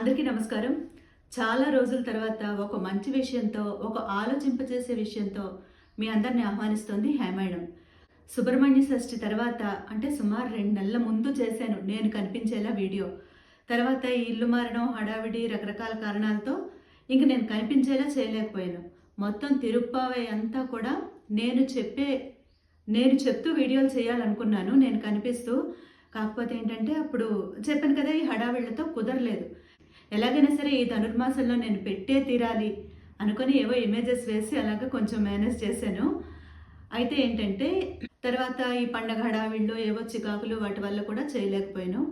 అందరికీ నమస్కారం. చాలా రోజుల తర్వాత ఒక మంచి విషయంతో ఒక ఆలోచింపజేసే విషయంతో మీ అందరిని ఆహ్వానిస్తోంది హేమాయణం సుబ్రహ్మణ్య షష్ఠి తర్వాత అంటే సుమారు రెండు నెలల ముందు చేశాను నేను కనిపించేలా వీడియో. తర్వాత ఈ ఇల్లు మారడం హడావిడి రకరకాల కారణాలతో ఇంక నేను కనిపించేలా చేయలేకపోయాను. మొత్తం తిరుప్పావై అంతా కూడా నేను చెప్పే నేను చెప్తూ వీడియోలు చేయాలనుకున్నాను నేను కనిపిస్తూ కాకపోతే ఏంటంటే అప్పుడు చెప్పాను కదా ఈ హడావిళ్ళతో కుదరలేదు. ఎలాగైనా సరే ఈ ధనుర్మాసంలో నేను పెట్టే తీరాలి అనుకొని ఏవో ఇమేజెస్ వేసి అలాగ కొంచెం మేనేజ్ చేశాను. అయితే ఏంటంటే తర్వాత ఈ పండగ హడావిళ్ళు ఏవో చికాకులు వాటి వల్ల కూడా చేయలేకపోయాను.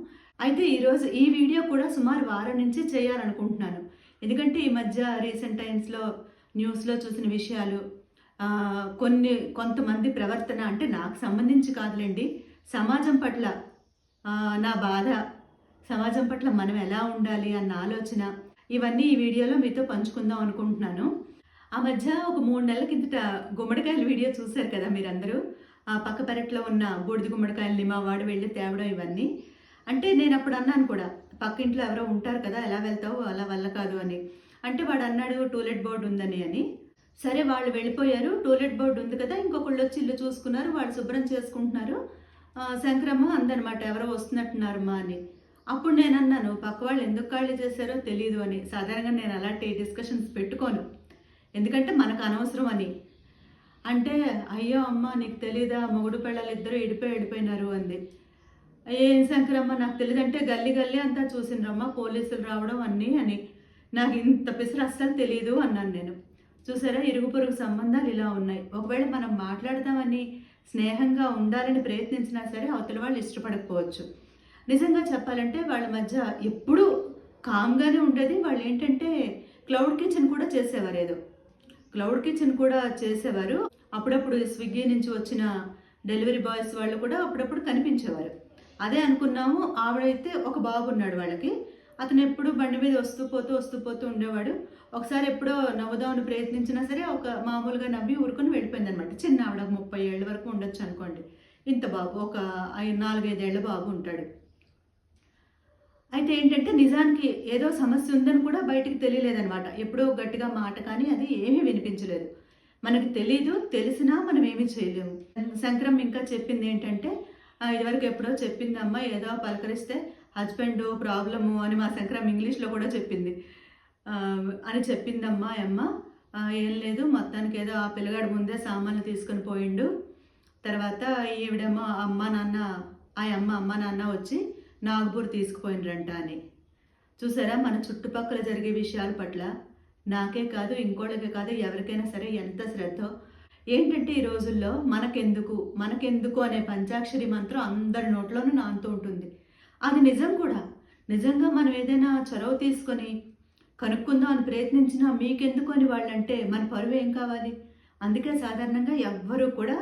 అయితే ఈరోజు ఈ వీడియో కూడా సుమారు వారం నుంచి చేయాలనుకుంటున్నాను. ఎందుకంటే ఈ మధ్య రీసెంట్ టైమ్స్లో న్యూస్లో చూసిన విషయాలు కొన్ని కొంతమంది ప్రవర్తన అంటే నాకు సంబంధించి కాదులేండి. సమాజం పట్ల నా బాధ సమాజం పట్ల మనం ఎలా ఉండాలి అన్న ఆలోచన ఇవన్నీ ఈ వీడియోలో మీతో పంచుకుందాం అనుకుంటున్నాను. ఆ మధ్య ఒక మూడు నెలల కిందట గుమ్మడికాయల వీడియో చూశారు కదా మీరందరూ? ఆ పక్క పెరట్లో ఉన్న బూడిద గుమ్మడికాయలని మా వాడు వెళ్ళి తేవడం ఇవన్నీ. అంటే నేను అప్పుడు అన్నాను కూడా పక్క ఇంట్లో ఎవరో ఉంటారు కదా ఎలా వెళ్తావు? అలా వల్ల కాదు అని. అంటే వాడు అన్నాడు టూలెట్ బోర్డు ఉందని అని. సరే వాళ్ళు వెళ్ళిపోయారు. టూలెట్ బోర్డు ఉంది కదా ఇంకొకళ్ళు వచ్చి ఇల్లు చూసుకున్నారు వాళ్ళు శుభ్రం చేసుకుంటున్నారు. శంకరమ్మ అందనమాట ఎవరో వస్తున్నట్టున్నారమ్మా అని. అప్పుడు నేను అన్నాను పక్క వాళ్ళు ఎందుకు ఖాళీ చేశారో తెలియదు అని. సాధారణంగా నేను అలాంటి డిస్కషన్స్ పెట్టుకోను. ఎందుకంటే మనకు అనవసరం అని. అంటే అయ్యో అమ్మ నీకు తెలీదా? మొగుడు పిల్లలు ఇద్దరు ఇడిపోయి ఎడిపోయినారు అంది. ఏం శంకరమ్మ నాకు తెలియదంటే గల్లీ గల్లీ అంతా చూసిండ్రమ్మ పోలీసులు రావడం అన్నీ అని. నాకు ఇంత పిసరు అస్సలు తెలియదు అన్నాను నేను. చూసారా? ఇరుగు పొరుగు సంబంధాలు ఇలా ఉన్నాయి. ఒకవేళ మనం మాట్లాడదామని స్నేహంగా ఉండాలని ప్రయత్నించినా సరే అవతల వాళ్ళు ఇష్టపడకపోవచ్చు. నిజంగా చెప్పాలంటే వాళ్ళ మధ్య ఎప్పుడూ కామ్గానే ఉండేది. వాళ్ళు ఏంటంటే క్లౌడ్ కిచెన్ కూడా చేసేవారు ఏదో. క్లౌడ్ కిచెన్ కూడా చేసేవారు. అప్పుడప్పుడు స్విగ్గీ నుంచి వచ్చిన డెలివరీ బాయ్స్ వాళ్ళు కూడా అప్పుడప్పుడు కనిపించేవారు. అదే అనుకున్నాము. ఆవిడైతే ఒక బాబు ఉన్నాడు వాళ్ళకి. అతను ఎప్పుడు బండి మీద వస్తూ పోతూ వస్తూ పోతూ ఉండేవాడు. ఒకసారి ఎప్పుడో నవ్వుదామని ప్రయత్నించినా సరే ఒక మామూలుగా నవ్వి ఊరుకొని వెళ్ళిపోయింది అనమాట చిన్న ఆవిడ ముప్పై ఏళ్ళ వరకు ఉండొచ్చు అనుకోండి. ఇంత బాబు ఒక ఐ- నాలుగైదేళ్ళ బాబు ఉంటాడు. అయితే ఏంటంటే నిజానికి ఏదో సమస్య ఉందని కూడా బయటికి తెలియలేదనమాట ఎప్పుడో గట్టిగా మాట కానీ అది ఏమీ వినిపించలేదు. మనకు తెలీదు తెలిసినా మనం ఏమీ చేయలేము. శంకరం ఇంకా చెప్పింది ఏంటంటే ఇదివరకు ఎప్పుడో చెప్పిందమ్మా ఏదో పలకరిస్తే హస్బెండ్ ప్రాబ్లము అని మా శంకరం ఇంగ్లీష్లో కూడా చెప్పింది. అని చెప్పిందమ్మా అమ్మ ఏం లేదు మొత్తానికి ఏదో ఆ పిల్లగాడు ముందే సామాన్లు తీసుకొని పోయిండు. తర్వాత ఈవిడేమో అమ్మ నాన్న ఆ అమ్మ అమ్మ నాన్న వచ్చి నాగపూర్ తీసుకుపోయినరంట అని. చూసారా మన చుట్టుపక్కల జరిగే విషయాల పట్ల. నాకే కాదు ఇంకోళ్ళకే కాదు ఎవరికైనా సరే ఎంత శ్రద్ధ. ఏంటంటే ఈ రోజుల్లో మనకెందుకు మనకెందుకు అనే పంచాక్షరి మంత్రం అందరి నోట్లోనూ నానుతూ ఉంటుంది. అది నిజం కూడా. నిజంగా మనం ఏదైనా చొరవ తీసుకొని కనుక్కుందాం అని ప్రయత్నించినా మీకెందుకు అని వాళ్ళంటే మన పరువు ఏం కావాలి? అందుకే సాధారణంగా ఎవ్వరూ కూడా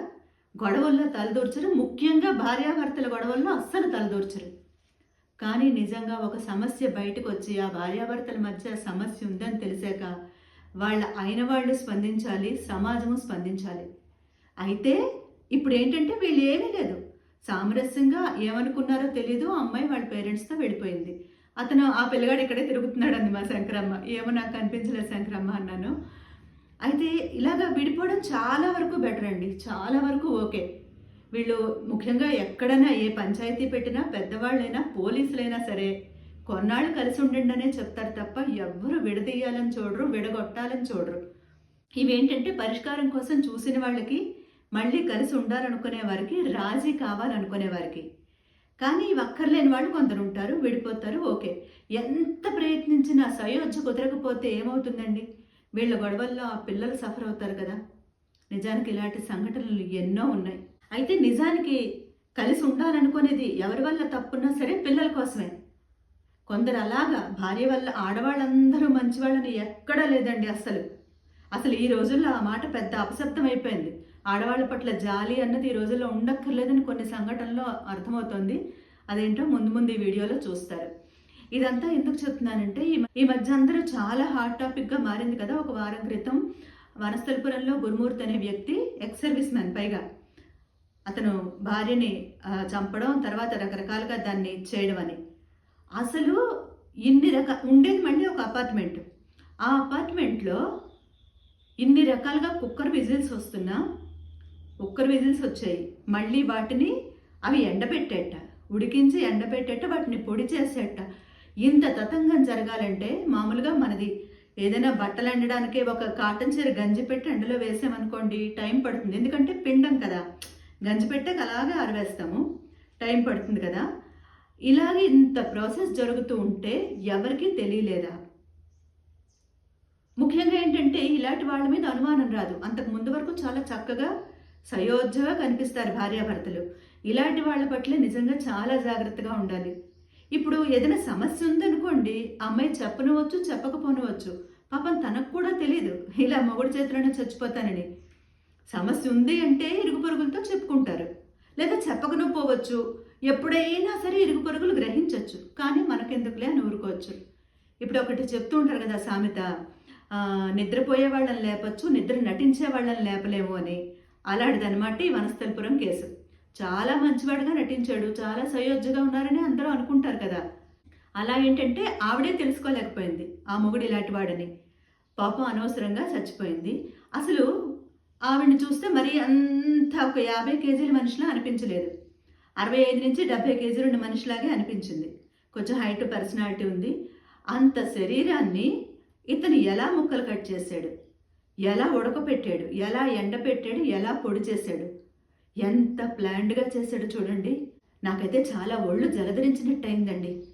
గొడవల్లో తలదూర్చరు. ముఖ్యంగా భార్యాభర్తల గొడవల్లో అస్సలు తలదూర్చరు. కానీ నిజంగా ఒక సమస్య బయటకు వచ్చి ఆ భార్యాభర్తల మధ్య సమస్య ఉందని తెలిసాక వాళ్ళ అయిన వాళ్ళు స్పందించాలి సమాజము స్పందించాలి. అయితే ఇప్పుడు ఏంటంటే వీళ్ళు ఏమీ లేదు. సామరస్యంగా ఏమనుకున్నారో తెలియదు అమ్మాయి వాళ్ళ పేరెంట్స్తో వెళ్ళిపోయింది. అతను ఆ పిల్లగాడు ఇక్కడే తిరుగుతున్నాడు అంది మా శంకరమ్మ. ఏమో నాకు కనిపించలేదు శంకరమ్మ అన్నాను. అయితే ఇలాగా విడిపోవడం చాలా వరకు బెటర్ అండి. చాలా వరకు ఓకే. వీళ్ళు ముఖ్యంగా ఎక్కడైనా ఏ పంచాయతీ పెట్టినా పెద్దవాళ్ళైనా పోలీసులైనా సరే కొన్నాళ్ళు కలిసి ఉండండి అనే చెప్తారు తప్ప ఎవ్వరు విడదీయాలని చూడరు విడగొట్టాలని చూడరు. ఇవేంటంటే పరిష్కారం కోసం చూసిన వాళ్ళకి మళ్ళీ కలిసి ఉండాలనుకునే వారికి రాజీ కావాలనుకునే వారికి. కానీ ఇవి అక్కర్లేని వాళ్ళు కొందరు ఉంటారు విడిపోతారు ఓకే. ఎంత ప్రయత్నించినా సయోధ్య కుదరకపోతే ఏమవుతుందండి? వీళ్ళ గొడవల్లో ఆ పిల్లలు సఫర్ అవుతారు కదా. నిజానికి ఇలాంటి సంఘటనలు ఎన్నో ఉన్నాయి. అయితే నిజానికి కలిసి ఉండాలనుకునేది ఎవరి వల్ల తప్పున్నా సరే పిల్లల కోసమే. కొందరు అలాగా భార్య వల్ల ఆడవాళ్ళందరూ మంచివాళ్ళని ఎక్కడా లేదండి అసలు అసలు ఈ రోజుల్లో ఆ మాట పెద్ద అపశబ్దం అయిపోయింది. ఆడవాళ్ళ పట్ల జాలి అన్నది ఈ రోజుల్లో ఉండక్కర్లేదని కొన్ని సంఘటనలో అర్థమవుతోంది. అదేంటో ముందు ముందు ఈ వీడియోలో చూస్తారు. ఇదంతా ఎందుకు చెప్తున్నానంటే ఈ ఈ మధ్య అందరూ చాలా హాట్ టాపిక్గా మారింది కదా. ఒక వారం క్రితం వనస్థలపురంలో గురుమూర్తి అనే వ్యక్తి ఎక్స్ సర్వీస్ మ్యాన్ పైగా అతను భార్యని చంపడం తర్వాత రకరకాలుగా దాన్ని చేయడం అని. అసలు ఇన్ని రక ఉండేది మళ్ళీ ఒక అపార్ట్మెంట్ ఆ అపార్ట్మెంట్లో ఇన్ని రకాలుగా కుక్కర్ విజిల్స్ వస్తున్నా కుక్కర్ విజిల్స్ వచ్చాయి. మళ్ళీ వాటిని అవి ఎండబెట్టేట. ఉడికించి ఎండబెట్టేట వాటిని పొడి చేసేట. ఇంత తతంగం జరగాలంటే మామూలుగా మనది ఏదైనా బట్టలు ఎండడానికి ఒక కాటన్ చీర గంజి పెట్టి ఎండలో వేసామనుకోండి టైం పడుతుంది. ఎందుకంటే పిండం కదా. గంజి పెట్టాక అలాగే ఆరవేస్తాము. టైం పడుతుంది కదా. ఇలాగే ఇంత ప్రాసెస్ జరుగుతూ ఉంటే ఎవరికీ తెలియలేదా? ముఖ్యంగా ఏంటంటే ఇలాంటి వాళ్ళ మీద అనుమానం రాదు. అంతకు ముందు వరకు చాలా చక్కగా సయోధ్యగా కనిపిస్తారు భార్యాభర్తలు. ఇలాంటి వాళ్ళ పట్ల నిజంగా చాలా జాగ్రత్తగా ఉండాలి. ఇప్పుడు ఏదైనా సమస్య ఉందనుకోండి అమ్మాయి చెప్పనవచ్చు చెప్పకపోనవచ్చు. పాపం తనకు కూడా తెలియదు ఇలా మొగుడు చేతిలోనే చచ్చిపోతానని. సమస్య ఉంది అంటే ఇరుగు పొరుగులతో చెప్పుకుంటారు. లేదా చెప్పకను పోవచ్చు. ఎప్పుడైనా సరే ఇరుగు పొరుగులు గ్రహించవచ్చు కానీ మనకెందుకులే అని ఊరుకోవచ్చు. ఇప్పుడు ఒకటి చెప్తూ ఉంటారు కదా సామెత నిద్రపోయే వాళ్ళని లేపచ్చు నిద్ర నటించే వాళ్ళని లేపలేము అని. అలాంటిదనమాట ఈ వనస్థలపురం కేసు. చాలా మంచివాడుగా నటించాడు చాలా సయోధ్యగా ఉన్నారని అందరూ అనుకుంటారు కదా. అలా ఏంటంటే ఆవిడే తెలుసుకోలేకపోయింది ఆ మొగుడు ఇలాంటి వాడని. పాపం అనవసరంగా చచ్చిపోయింది. అసలు ఆవిడని చూస్తే మరీ అంత ఒక యాభై కేజీల మనిషిలా అనిపించలేదు. అరవై ఐదు నుంచి డెబ్బై కేజీలు ఉన్న మనిషిలాగే అనిపించింది. కొంచెం హైట్ పర్సనాలిటీ ఉంది. అంత శరీరాన్ని ఇతను ఎలా ముక్కలు కట్ చేశాడు? ఎలా ఉడకపెట్టాడు ఎలా ఎండపెట్టాడు ఎలా పొడి చేశాడు ఎంత ప్లాండ్గా చేశాడు చూడండి. నాకైతే చాలా ఒళ్ళు జలధరించినట్టు అయిందండి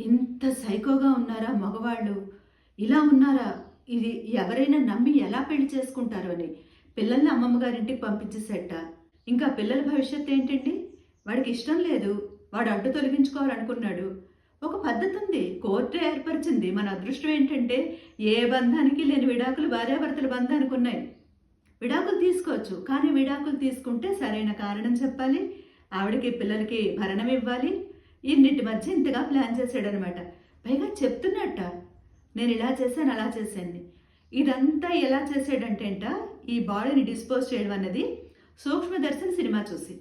ఇంత సైకోగా ఉన్నారా మగవాళ్ళు? ఇలా ఉన్నారా? ఇది ఎవరైనా నమ్మి ఎలా పెళ్ళి చేసుకుంటారు అని పిల్లల్ని అమ్మమ్మ గారింటికి పంపించేసేట. ఇంకా పిల్లల భవిష్యత్తు ఏంటండి? వాడికి ఇష్టం లేదు. వాడు అడ్డు తొలగించుకోవాలనుకున్నాడు. ఒక పద్ధతి ఉంది కోర్టు ఏర్పరిచింది. మన అదృష్టం ఏంటంటే ఏ బంధానికి లేని విడాకులు భార్యాభర్తల బంధానికి ఉన్నాయి. విడాకులు తీసుకోవచ్చు. కానీ విడాకులు తీసుకుంటే సరైన కారణం చెప్పాలి. ఆవిడకి పిల్లలకి భరణం ఇవ్వాలి. ఇన్నిటి మధ్య ఇంతగా ప్లాన్ చేశాడనమాట. పైగా చెప్తున్నట్ట నేను ఇలా చేశాను అలా చేశాను ఇదంతా ఎలా చేసాడంటేంట ఈ బాడీని డిస్పోజ్ చేయడం అన్నది సూక్ష్మదర్శన్ సినిమా చూసి.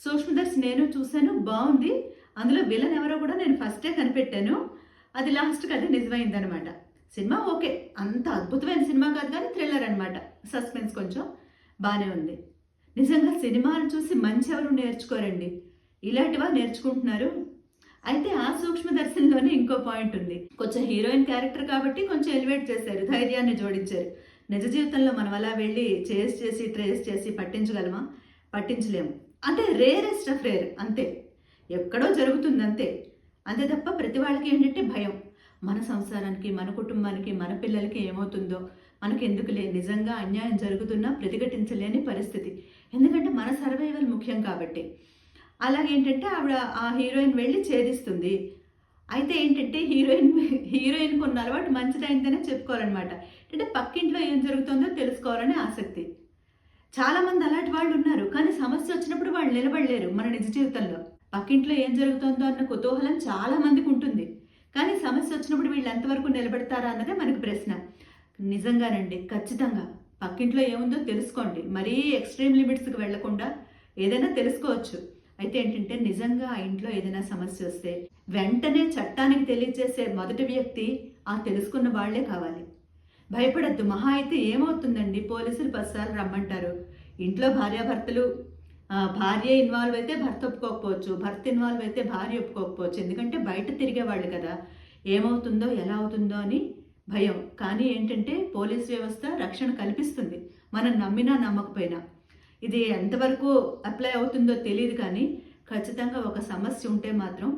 సూక్ష్మదర్శి నేను చూశాను బాగుంది. అందులో విలన్ ఎవరో కూడా నేను ఫస్టే కనిపెట్టాను. అది లాస్ట్కి అది నిజమైందనమాట. Cinema okay. అంత అద్భుతమైన సినిమా కాదు కానీ థ్రిల్లర్ అనమాట సస్పెన్స్ కొంచెం బాగానే ఉంది. నిజంగా సినిమాను చూసి మంచి ఎవరు నేర్చుకోరండి ఇలాంటివా నేర్చుకుంటున్నారు. అయితే ఆ సూక్ష్మదర్శనంలోనే ఇంకో పాయింట్ ఉంది. కొంచెం హీరోయిన్ క్యారెక్టర్ కాబట్టి కొంచెం ఎలివేట్ చేశారు. ధైర్యాన్ని జోడించారు. నిజ జీవితంలో మనం అలా వెళ్ళి చేసి చేసి ట్రేస్ చేసి పట్టించగలమా? పట్టించలేము. అంటే రేరెస్ట్ ఆఫ్ రేర్ అంతే. ఎక్కడో జరుగుతుంది అంతే అంతే తప్ప ప్రతి వాళ్ళకి ఏంటంటే భయం. మన సంసారానికి మన కుటుంబానికి మన పిల్లలకి ఏమవుతుందో మనకి ఎందుకులే నిజంగా అన్యాయం జరుగుతున్నా ప్రతిఘటించలేని పరిస్థితి. ఎందుకంటే మన సర్వైవల్ ముఖ్యం కాబట్టి. అలాగేంటంటే ఆవిడ ఆ హీరోయిన్ వెళ్ళి ఛేదిస్తుంది. అయితే ఏంటంటే హీరోయిన్ హీరోయిన్కి ఉన్న అలవాటు మంచిదైందనే చెప్పుకోవాలన్నమాట. అంటే పక్కింట్లో ఏం జరుగుతుందో తెలుసుకోవాలనే ఆసక్తి. చాలామంది అలాంటి వాళ్ళు ఉన్నారు కానీ సమస్య వచ్చినప్పుడు వాళ్ళు నిలబడలేరు మన నిజ జీవితంలో. పక్కింట్లో ఏం జరుగుతుందో అన్న కుతూహలం చాలా మందికి ఉంటుంది. కానీ సమస్య వచ్చినప్పుడు వీళ్ళు ఎంతవరకు నిలబెడతారా అన్నదే మనకి ప్రశ్న. నిజంగానండి ఖచ్చితంగా. పక్కింట్లో ఏముందో తెలుసుకోండి. మరీ ఎక్స్ట్రీమ్ లిమిట్స్కి వెళ్ళకుండా ఏదైనా తెలుసుకోవచ్చు. అయితే ఏంటంటే నిజంగా ఆ ఇంట్లో ఏదైనా సమస్య వస్తే వెంటనే చట్టానికి తెలియజేసే మొదటి వ్యక్తి ఆ తెలుసుకున్న వాళ్ళే కావాలి. భయపడద్దు. మహా అయితే ఏమవుతుందండి? పోలీసులు బస్సాలు రమ్మంటారు. ఇంట్లో భార్యాభర్తలు భార్య ఇన్వాల్వ్ అయితే భర్త ఒప్పుకోకపోవచ్చు భర్త ఇన్వాల్వ్ అయితే భార్య ఒప్పుకోకపోవచ్చు. ఎందుకంటే బయట తిరిగే వాళ్ళు కదా. ఏమవుతుందో ఎలా అవుతుందో అని భయం. కానీ ఏంటంటే పోలీస్ వ్యవస్థ రక్షణ కల్పిస్తుంది. మనం నమ్మినా నమ్మకపోయినా. ఇది ఎంతవరకు అప్లై అవుతుందో తెలియదు కానీ ఖచ్చితంగా ఒక సమస్య ఉంటే మాత్రం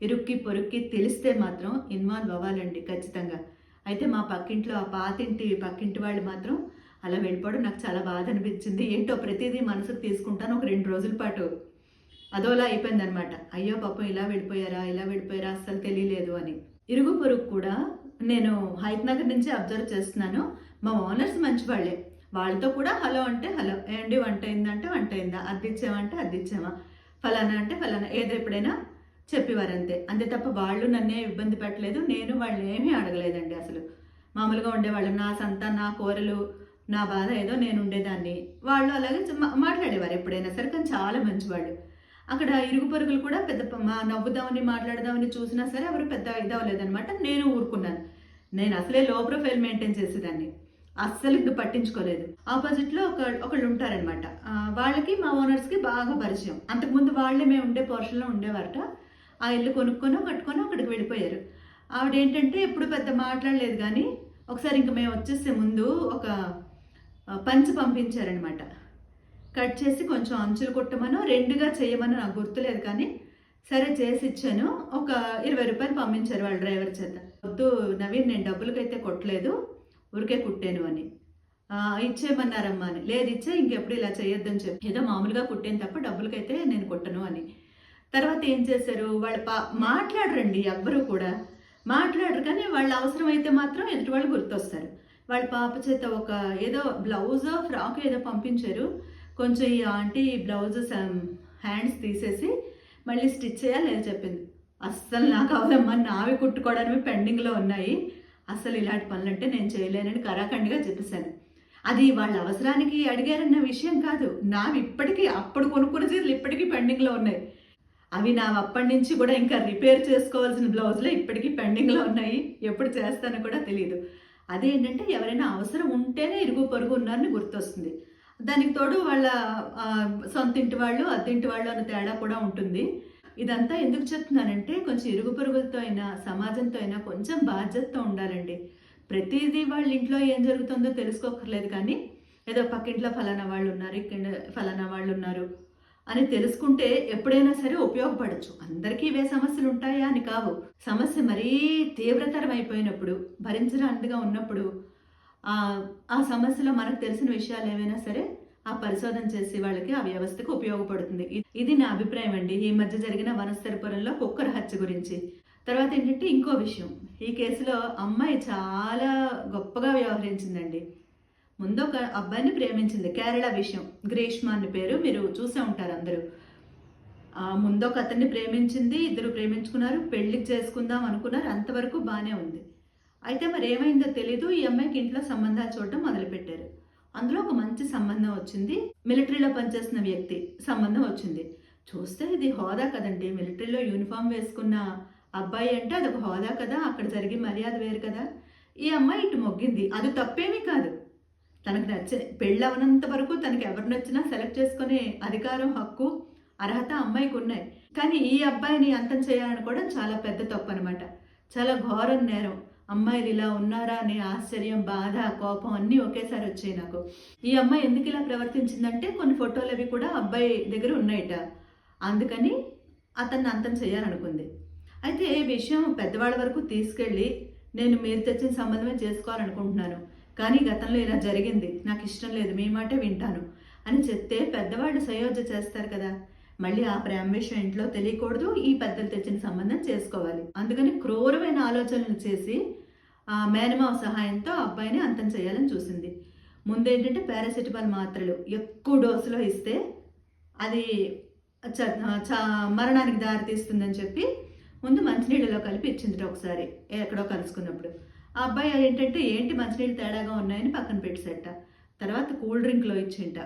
ఇరుక్కి పొరుక్కి తెలిస్తే మాత్రం ఇన్వాల్వ్ అవ్వాలండి ఖచ్చితంగా. అయితే మా పక్కింట్లో ఆ పాతింటి పక్కింటి వాళ్ళు మాత్రం అలా వెళ్ళిపోవడం నాకు చాలా బాధ అనిపించింది. ఏంటో ప్రతిదీ మనసుకు తీసుకుంటాను ఒక రెండు రోజుల పాటు. అదోలా అయిపోయిందనమాట. అయ్యో పాపం ఇలా వెళ్ళిపోయారా ఇలా వెళ్ళిపోయారా అస్సలు తెలియలేదు అని. ఇరుగు పొరుగు కూడా నేను హైత్ నగర్ నుంచి అబ్జర్వ్ చేస్తున్నాను. మా ఓనర్స్ మంచి వాళ్ళే వాళ్ళతో కూడా హలో అంటే హలో ఏంటి వంట అయిందంటే వంట అయిందా అది అద్దిచ్చామా అది ఫలానా అంటే ఫలానా ఏదో ఎప్పుడైనా చెప్పేవారంతే. అంతే తప్ప వాళ్ళు నన్నే ఇబ్బంది పెట్టలేదు నేను వాళ్ళు ఏమీ అడగలేదండి అసలు. మామూలుగా ఉండేవాళ్ళు. నా సంత నా కూరలు నా బాధ ఏదో నేను ఉండేదాన్ని వాళ్ళు అలాగే మా- మాట్లాడేవారు ఎప్పుడైనా సరే కానీ చాలా మంచివాళ్ళు. అక్కడ ఇరుగు పొరుగులు కూడా పెద్ద మా నవ్వుదామని మాట్లాడదామని చూసినా సరే ఎవరు పెద్ద ఇదవలేదనమాట నేను ఊరుకున్నాను. నేను అసలే లో ప్రొఫైల్ మెయింటైన్ చేసేదాన్ని. అస్సలు ఇది పట్టించుకోలేదు. ఆపోజిట్లో ఒక ఒకళ్ళు ఉంటారనమాట వాళ్ళకి మా ఓనర్స్కి బాగా పరిచయం. అంతకుముందు వాళ్ళే మేము ఉండే పోర్షన్లో ఉండేవారట. ఆ ఇల్లు కొనుక్కొని కట్టుకొని అక్కడికి వెళ్ళిపోయారు. ఆవిడ ఏంటంటే ఎప్పుడు పెద్ద మాట్లాడలేదు కానీ ఒకసారి ఇంక మేము వచ్చేసే ముందు ఒక పంచి పంపించారనమాట కట్ చేసి కొంచెం అంచులు కొట్టమను రెండుగా చేయమని నాకు గుర్తులేదు కానీ సరే చేసి ఇచ్చాను. ఒక ఇరవై రూపాయలు పంపించారు వాళ్ళ డ్రైవర్ చేత. వద్దు నవీన్ నేను డబ్బులకైతే కొట్టలేదు ఊరికే కుట్టాను అని. ఇచ్చేయమన్నారమ్మా అని. లేదు ఇచ్చే ఇంకెప్పుడు ఇలా చేయొద్దని చెప్పి. ఏదో మామూలుగా కుట్టాను తప్ప డబ్బులకైతే నేను కొట్టను అని. తర్వాత ఏం చేశారు? వాళ్ళ పా మాట్లాడరండి ఎవ్వరూ కూడా. మాట్లాడరు కానీ వాళ్ళ అవసరం అయితే మాత్రం ఎదుటి వాళ్ళు గుర్తొస్తారు. వాళ్ళ పాప చేత ఒక ఏదో బ్లౌజ్ ఫ్రాక్ ఏదో పంపించారు. కొంచెం ఈ ఆంటీ ఈ బ్లౌజ్ హ్యాండ్స్ తీసేసి మళ్ళీ స్టిచ్ చేయాలి అని చెప్పింది. అస్సలు నాకు అవదమ్మా నావి కుట్టుకోవడానికి పెండింగ్లో ఉన్నాయి. అస్సలు ఇలాంటి పనులంటే నేను చేయలేనని కరాఖండిగా చెప్పేశాను. అది వాళ్ళ అవసరానికి అడిగారన్న విషయం కాదు. నావి ఇప్పటికీ అప్పుడు కొనుక్కున్న చీరలు ఇప్పటికీ పెండింగ్లో ఉన్నాయి. అవి నా అప్పటి నుంచి కూడా ఇంకా రిపేర్ చేసుకోవాల్సిన బ్లౌజులు ఇప్పటికీ పెండింగ్లో ఉన్నాయి. ఎప్పుడు చేస్తానో కూడా తెలియదు అదేంటంటే ఎవరైనా అవసరం ఉంటేనే ఇరుగు పొరుగు ఉన్నారని గుర్తొస్తుంది. దానికి తోడు వాళ్ళ సొంత ఇంటి వాళ్ళు అద్దెంటి వాళ్ళు అన్న తేడా కూడా ఉంటుంది. ఇదంతా ఎందుకు చెప్తున్నానంటే కొంచెం ఇరుగు పొరుగులతో అయినా సమాజంతో అయినా కొంచెం బాధ్యతతో ఉండాలండి. ప్రతిదీ వాళ్ళ ఇంట్లో ఏం జరుగుతుందో తెలుసుకోకర్లేదు కానీ ఏదో పక్కింట్లో ఫలానా వాళ్ళు ఉన్నారు ఇక్కడ ఫలానా వాళ్ళు ఉన్నారు అని తెలుసుకుంటే ఎప్పుడైనా సరే ఉపయోగపడచ్చు. అందరికీ ఇవే సమస్యలు ఉంటాయా అని కావు. సమస్య మరీ తీవ్రతరం అయిపోయినప్పుడు భరించడానికిగా ఉన్నప్పుడు ఆ సమస్యలో మనకు తెలిసిన విషయాలు ఏమైనా సరే ఆ పరిశోధన చేసి వాళ్ళకి ఆ వ్యవస్థకు ఉపయోగపడుతుంది. ఇది నా అభిప్రాయం అండి. ఈ మధ్య జరిగిన వనస్థలిపురంలో కుక్కర హత్య గురించి. తర్వాత ఏంటంటే ఇంకో విషయం. ఈ కేసులో అమ్మాయి చాలా గొప్పగా వ్యవహరించిందండి. ముందు ఒక అబ్బాయిని ప్రేమించింది కేరళ విషయం. గ్రీష్మ అని పేరు మీరు చూసే ఉంటారు అందరూ. ముందు ఒక అతన్ని ప్రేమించింది ఇద్దరు ప్రేమించుకున్నారు పెళ్ళికి చేసుకుందాం అనుకున్నారు అంతవరకు బాగానే ఉంది. అయితే మరి ఏమైందో తెలీదు ఈ అమ్మాయికి ఇంట్లో సంబంధాలు చూడటం మొదలుపెట్టారు. అందులో ఒక మంచి సంబంధం వచ్చింది మిలిటరీలో పనిచేసిన వ్యక్తి సంబంధం వచ్చింది. చూస్తే ఇది హోదా కదండి మిలిటరీలో యూనిఫామ్ వేసుకున్న అబ్బాయి అంటే అదొక హోదా కదా అక్కడ జరిగే మర్యాద వేరు కదా. ఈ అమ్మాయి ఇటు మొగ్గింది అది తప్పేమీ కాదు. తనకు నచ్చిన పెళ్ళి అవనంత వరకు తనకి ఎవరు నచ్చినా సెలెక్ట్ చేసుకునే అధికారం హక్కు అర్హత అమ్మాయికి ఉన్నాయి కానీ ఈ అబ్బాయిని అంతం చేయాలని కూడా చాలా పెద్ద తప్పు అనమాట చాలా ఘోరం నేరం. అమ్మాయిలు ఇలా ఉన్నారా అనే ఆశ్చర్యం బాధ కోపం అన్నీ ఒకేసారి వచ్చాయి నాకు. ఈ అమ్మాయి ఎందుకు ఇలా ప్రవర్తించిందంటే కొన్ని ఫోటోలు అవి కూడా అబ్బాయి దగ్గర ఉన్నాయట. అందుకని అతన్ని అంతం చేయాలనుకుంది. అయితే ఈ విషయం పెద్దవాళ్ళ వరకు తీసుకెళ్ళి నేను మీరు తెచ్చిన సంబంధమే చేసుకోవాలనుకుంటున్నాను. కానీ గతంలో ఇలా జరిగింది. నాకు ఇష్టం లేదు. మీ మాటే వింటాను. అని చెప్తే పెద్దవాళ్ళు సయోధ్య చేస్తారు కదా. మళ్ళీ ఆ ప్రేమ విషయం ఇంట్లో తెలియకూడదు. ఈ పెద్దలు తెచ్చిన సంబంధం చేసుకోవాలి. అందుకని క్రూరమైన ఆలోచనలు చేసి ఆ మేనమావ సహాయంతో అబ్బాయిని అంతం చేయాలని చూసింది. ముందేంటంటే పారాసిటమాల్ మాత్రలు ఎక్కువ డోసులో ఇస్తే అది చ- చ- మరణానికి దారి తీస్తుందని చెప్పి ముందు మంచినీళ్ళలో కలిపి ఇచ్చింది ఒకసారి. ఎక్కడో కలుసుకున్నప్పుడు. ఆ అబ్బాయి ఏంటంటే ఏంటి మంచినీళ్ళు తేడాగా ఉన్నాయని పక్కన పెట్టేసట తర్వాత కూల్ డ్రింక్లో ఇచ్చింట.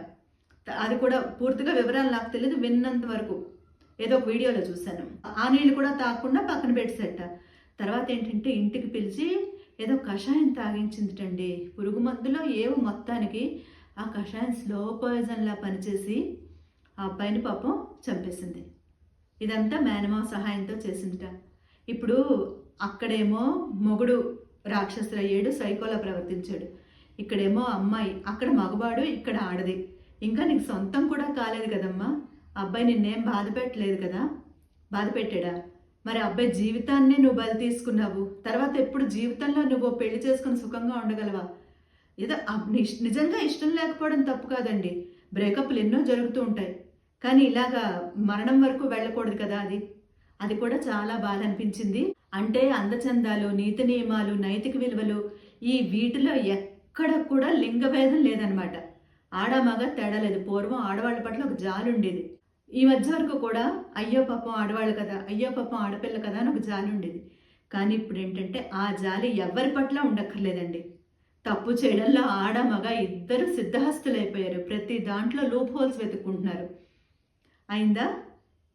అది కూడా పూర్తిగా వివరాలు నాకు తెలియదు విన్నంత వరకు. ఏదో ఒక వీడియోలో చూశాను. ఆ నీళ్ళు కూడా తాగకుండా పక్కన పెట్టేసట తర్వాత ఏంటంటే ఇంటికి పిలిచి ఏదో కషాయం తాగించిందిటండి. పురుగు మందులో ఏవో మొత్తానికి ఆ కషాయం స్లో పాయిజన్లా పనిచేసి ఆ అబ్బాయిని పాపం చంపేసింది. ఇదంతా మేనమావ సహాయంతో చేసిందిట. ఇప్పుడు అక్కడేమో మొగుడు రాక్షసుడు అయ్యాడు సైకోలా ప్రవర్తించాడు. ఇక్కడేమో అమ్మాయి అక్కడ మగవాడు ఇక్కడ ఆడది. ఇంకా నీకు సొంతం కూడా కాలేదు కదమ్మా. అబ్బాయి నిన్నేం బాధ పెట్టలేదు కదా? బాధ పెట్టాడా మరి అబ్బాయి జీవితాన్నే నువ్వు బలి తీసుకున్నావు. తర్వాత ఎప్పుడు జీవితంలో నువ్వు పెళ్ళి చేసుకుని సుఖంగా ఉండగలవా? ఏదో నిజంగా ఇష్టం లేకపోవడం తప్పు కాదండి. బ్రేకప్లు ఎన్నో జరుగుతూ ఉంటాయి. కానీ ఇలాగా మరణం వరకు వెళ్ళకూడదు కదా అది? అది కూడా చాలా బాధ అనిపించింది. అంటే అందచందాలు నీతి నియమాలు నైతిక విలువలు ఈ వీటిలో ఎక్కడ కూడా లింగ భేదం లేదనమాట ఆడ మగ తేడా లేదు. పూర్వం ఆడవాళ్ళ పట్ల ఒక జాలు ఉండేది. ఈ మధ్య వరకు కూడా అయ్యో పాపం ఆడవాళ్ళు కదా అయ్యో పాపం ఆడపిల్ల కదా అని ఒక జాలి ఉండేది. కానీ ఇప్పుడు ఏంటంటే ఆ జాలి ఎవరి పట్ల ఉండక్కర్లేదండి. తప్పు చేయడంలో ఆడ మగ ఇద్దరు సిద్ధహస్తులైపోయారు. ప్రతి దాంట్లో లూప్ హోల్స్ వెతుక్కుంటున్నారు. అయిందా?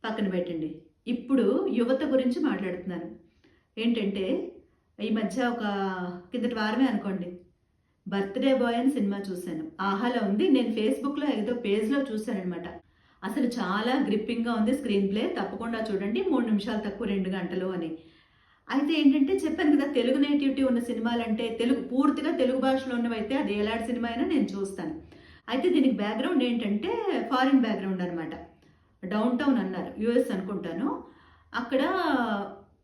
పక్కన పెట్టండి. ఇప్పుడు యువత గురించి మాట్లాడుతున్నాను ఏంటంటే ఈ మధ్య ఒక కిందటి వారమే అనుకోండి. బర్త్డే బాయ్ అని సినిమా చూశాను. ఆహాలో ఉంది. నేను ఫేస్బుక్లో ఏదో పేజ్లో చూశానమాట అసలు చాలా గ్రిప్పింగ్గా ఉంది స్క్రీన్ ప్లే. తప్పకుండా చూడండి. మూడు నిమిషాలు తక్కువ రెండు గంటలు అని. అయితే ఏంటంటే చెప్పాను కదా తెలుగు నేటివిటీ ఉన్న సినిమాలంటే తెలుగు పూర్తిగా తెలుగు భాషలో ఉన్నవైతే అది ఎలాంటి సినిమా అయినా నేను చూస్తాను. అయితే దీనికి బ్యాక్గ్రౌండ్ ఏంటంటే ఫారిన్ బ్యాక్గ్రౌండ్ అనమాట డౌన్ టౌన్ అన్నారు. యుఎస్ అనుకుంటాను. అక్కడ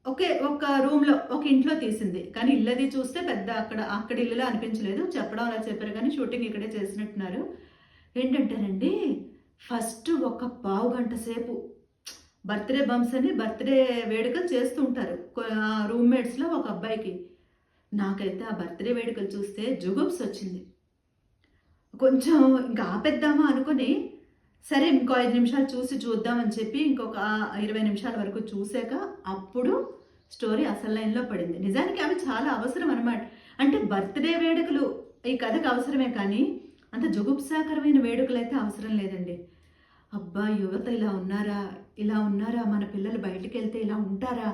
ఒకే ఒక రూమ్లో ఒక ఇంట్లో తీసింది. కానీ ఇల్లది చూస్తే పెద్ద అక్కడ అక్కడ ఇల్లులో అనిపించలేదు. చెప్పడం అలా చెప్పారు కానీ షూటింగ్ ఇక్కడే చేసినట్టున్నారు. ఏంటంటేనండి ఫస్ట్ ఒక పావు గంట సేపు బర్త్డే బంప్స్ అని బర్త్డే వేడుకలు చేస్తూ ఉంటారు. రూమ్మేట్స్లో ఒక అబ్బాయికి. నాకైతే ఆ బర్త్డే వేడుకలు చూస్తే జుగుప్స్ వచ్చింది. కొంచెం ఇంకా ఆపేద్దామా అనుకుని సరే ఇంకో ఐదు నిమిషాలు చూసి చూద్దామని చెప్పి ఇంకొక ఇరవై నిమిషాల వరకు చూశాక అప్పుడు స్టోరీ అసలు లైన్లో పడింది. నిజానికి అవి చాలా అవసరం అనమాట అంటే బర్త్డే వేడుకలు ఈ కథకు అవసరమే కానీ అంత జుగుప్సాకరమైన వేడుకలు అయితే అవసరం లేదండి. అబ్బా యువత ఇలా ఉన్నారా? ఇలా ఉన్నారా? మన పిల్లలు బయటికి వెళ్తే ఇలా ఉంటారా?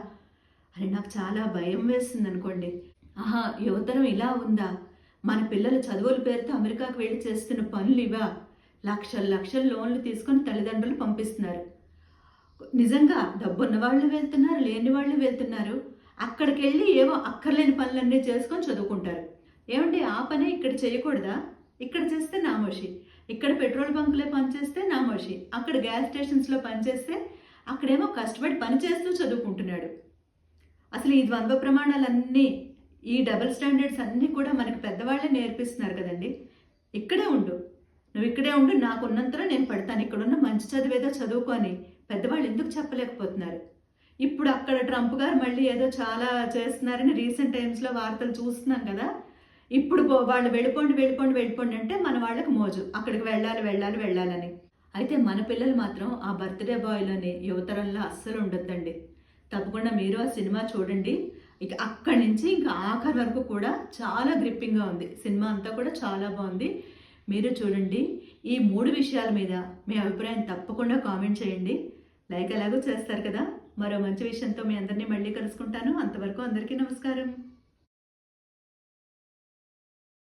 అని నాకు చాలా భయం వేస్తుంది అనుకోండి. ఆహా యువతరం ఇలా ఉందా? మన పిల్లలు చదువుల పేరుతో అమెరికాకు వెళ్ళి చేస్తున్న పనులు ఇవా? లక్షల లక్షల లోన్లు తీసుకొని తల్లిదండ్రులు పంపిస్తున్నారు. నిజంగా డబ్బున్న వాళ్ళు వెళ్తున్నారు లేని వాళ్ళు వెళ్తున్నారు. అక్కడికి వెళ్ళి ఏవో అక్కర్లేని పనులన్నీ చేసుకొని చదువుకుంటారు. ఏమండి ఆ పని ఇక్కడ చేయకూడదా? ఇక్కడ చేస్తే నామోషి. ఇక్కడ పెట్రోల్ బంకులే పనిచేస్తే నామోషి. అక్కడ గ్యాస్ స్టేషన్స్లో పనిచేస్తే అక్కడేమో కష్టపడి పని చేస్తూ చదువుకుంటున్నాడు. అసలు ఈ ద్వంద్వ ప్రమాణాలన్నీ ఈ డబుల్ స్టాండర్డ్స్ అన్నీ కూడా మనకి పెద్దవాళ్ళే నేర్పిస్తున్నారు కదండి. ఇక్కడే ఉండు. నువ్వు ఇక్కడే ఉండు నాకున్నంతలో నేను పెడతాను. ఇక్కడున్న మంచి చదివేదో చదువుకొని పెద్దవాళ్ళు ఎందుకు చెప్పలేకపోతున్నారు? ఇప్పుడు అక్కడ ట్రంప్ గారు మళ్ళీ ఏదో చాలా చేస్తున్నారని రీసెంట్ టైమ్స్లో వార్తలు చూస్తున్నాం కదా. ఇప్పుడు వాళ్ళు వెళ్ళిపోండి వెళ్ళిపోండి వెళ్ళిపోండి అంటే మన వాళ్ళకి మోజు. అక్కడికి వెళ్ళాలి వెళ్ళాలి వెళ్ళాలని. అయితే మన పిల్లలు మాత్రం ఆ బర్త్డే బాయ్లోని యువతరంలో అస్సలు ఉండొద్దండి. తప్పకుండా మీరు ఆ సినిమా చూడండి. ఇక అక్కడి నుంచి ఇంకా ఆఖరి వరకు కూడా చాలా గ్రిప్పింగ్గా ఉంది. సినిమా అంతా కూడా చాలా బాగుంది. మీరు చూడండి. ఈ మూడు విషయాల మీద మీ అభిప్రాయం తప్పకుండా కామెంట్ చేయండి. లైక్ ఎలాగో చేస్తారు కదా. మరో మంచి విషయంతో మీ అందరినీ మళ్ళీ కలుసుకుంటాను. అంతవరకు అందరికీ నమస్కారం.